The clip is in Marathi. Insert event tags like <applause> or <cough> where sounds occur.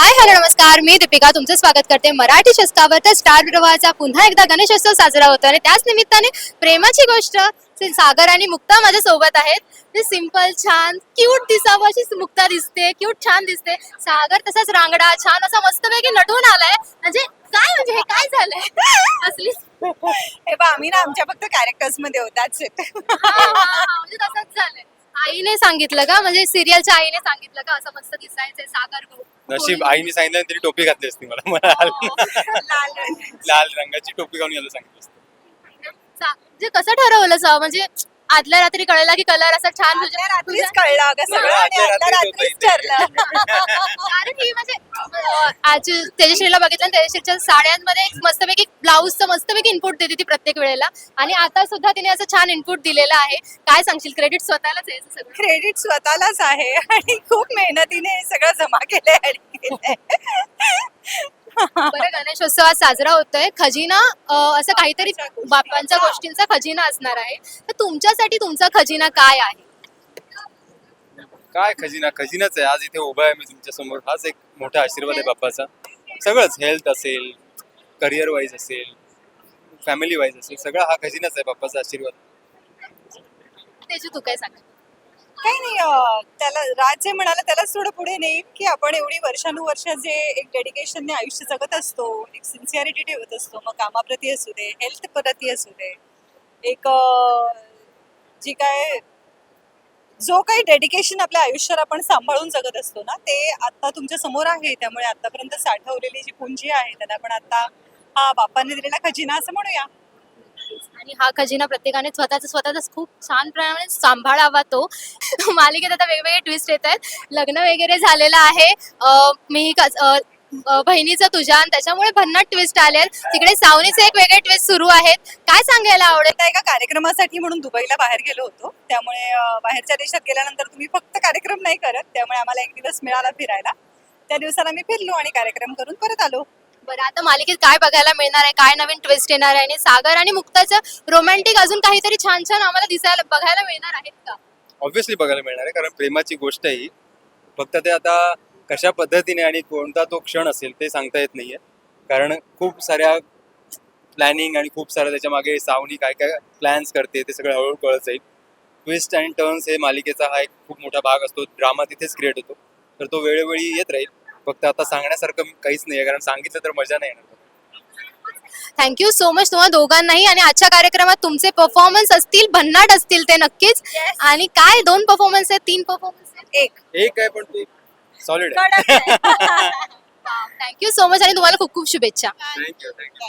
हाय हॅलो नमस्कार. मी दीपिका. तुमचं स्वागत करते मराठी शस्कावर तर स्टार प्रवाहाचा पुन्हा एकदा गणेशोत्सव साजरा होतो आणि त्याच निमित्ताने प्रेमाची गोष्ट सागर आणि मुक्ता माझ्या सोबत आहेत सिंपल छान क्यूट दिसावं अशी मुक्ता दिसते. क्यूट छान दिसते. सागर तसाच रांगडा छान असा मस्तपैकी नटून आलाय. म्हणजे काय म्हणजे हे काय झालंय? <laughs> असली हे बा आम्ही ना आमच्या फक्त कॅरेक्टर्समध्ये होताच. हा, हा, हा, म्हणजे तसंच झालंय. आईने सांगितलं का? म्हणजे सिरियलच्या आईने सांगितलं का? असं मस्त दिसायचंय सागर गो- नशीब आईने सांगितलं तरी टोपी घातली असती मला. मला हो. लाल रंगाची. टोपी घालून यायला सांगितलं असतं. म्हणजे कसं ठरवलं सा? म्हणजे आदल्या रात्री कळला की कलर असा छान रात्रीच तुझ्या- कळलं अगं सगळं आणि आदल्या आदल्या रात्रीच रात्रीच होतं ठरलं. कारण ही म्हणजे अं, आज तेजश्रीला बघितलं आणि तेजश्रीच्या साड्यांमध्ये एक मस्तपैकी ब्लाऊजचं मस्तपैकी इनपुट देते ती प्रत्येक वेळेला. आणि आता सुद्धा तिने असं छान इनपुट दिलेलं आहे. काय सांगशील? क्रेडिट स्वतःलाच आहे याचं सगळं. क्रेडिट स्वतःलाच आहे. आणि खूप मेहनतीने हे सगळं जमा केलंय आणि केलंय. बरं गणेशोत्सव आज साजरा होतोय. खजिना अं, असं काहीतरी बाप्पांच्या गोष्टींचा. खजिना असणार आहे. तर तुमच्यासाठी तुमचा खजिना काय आहे? काय खजिना? खजिनाच आहे. आज इथे उभा आहे मी तुमच्यासमोर हाच एक मोठा आशीर्वाद आहे बाप्पाचा. सगळंच हेल्थ असेल करिअर वाईज असेल फॅमिली वाईज असेल सगळा हा खजिनाच आहे बाप्पाचा आशीर्वाद. तेजू तू काय सांग काही नाही त्याला राज्य म्हणाला त्यालाच थोडं पुढे नेईल की आपण एवढी वर्षानुवर्ष जे एक डेडिकेशनने आयुष्य जगत असतो एक सिन्सिअरिटी ठेवत असतो मग कामाप्रती असू दे हेल्थ प्रती असू दे एक जी काय जो काही डेडिकेशन आपल्या आयुष्यात आपण सांभाळून जगत असतो ना ते आता तुमच्यासमोर आहे त्यामुळे आतापर्यंत साठवलेली जी पुंजी आहे त्याला आपण आता हा बापाने दिलेला खजिना असं म्हणूया. आणि हा खजिना प्रत्येकाने स्वतःचा स्वतःच खूप छान प्रमाणे सांभाळावा तो. मालिकेत आता वेगवेगळे ट्विस्ट येत आहेत. लग्न वगैरे झालेलं आहे. अं, मी कस- अं, अं, बहिणीचं तुझ्या आणि त्याच्यामुळे भन्नाट ट्विस्ट आले तिकडे सावनीचे एक वेगळे ट्विस्ट सुरू आहेत. काय सांगायला आवडेल? आता एका कार्यक्रमासाठी म्हणून दुबईला बाहेर गेलो होतो. त्यामुळे अं, बाहेरच्या देशात गेल्यानंतर तुम्ही फक्त कार्यक्रम नाही करत. त्यामुळे आम्हाला एक दिवस मिळाला फिरायला. त्या दिवसाला मी फिरलो आणि कार्यक्रम करून परत आलो. बरं आता मालिकेत काय बघायला मिळणार आहे? काय नवीन ट्विस्ट येणार आहे? आणि सागर आणि मुक्ताचं रोमॅन्टिक अजून काहीतरी छान छान आम्हाला दिसायला बघायला मिळणार आहेत का? ऑब्व्हियसली बघायला मिळणार आहे कारण प्रेमाची गोष्ट आहे ही. फक्त ते आता कशा पद्धतीने आणि कोणता तो क्षण असेल ते सांगता येत नाहीये. कारण खूप साऱ्या प्लॅनिंग आणि खूप साऱ्या त्याच्यामागे सावनी काय काय प्लॅन्स करते ते सगळं हळूहळू कळत जाईल. ट्विस्ट अँड टर्न्स हे मालिकेचा हा एक खूप मोठा भाग असतो. ड्रामा तिथेच क्रिएट होतो. तर तो वेळोवेळी येत राहील. फक्त आता सांगण्यासारखं काहीच नाही कारण सांगितलं तर मजा नाही येणार. थँक्यू सो मच तुम्हा दोघांनाही आणि आजच्या कार्यक्रमात तुमचे परफॉर्मन्स असतील भन्नाट असतील ते नक्कीच. आणि काय दोन परफॉर्मन्स आहेत तीन परफॉर्मन्स आहेत? एक. एक आहे पण ते सॉलिड आहे. थँक्यू सो मच आणि तुम्हाला खूप खूप शुभेच्छा. Thank you thank you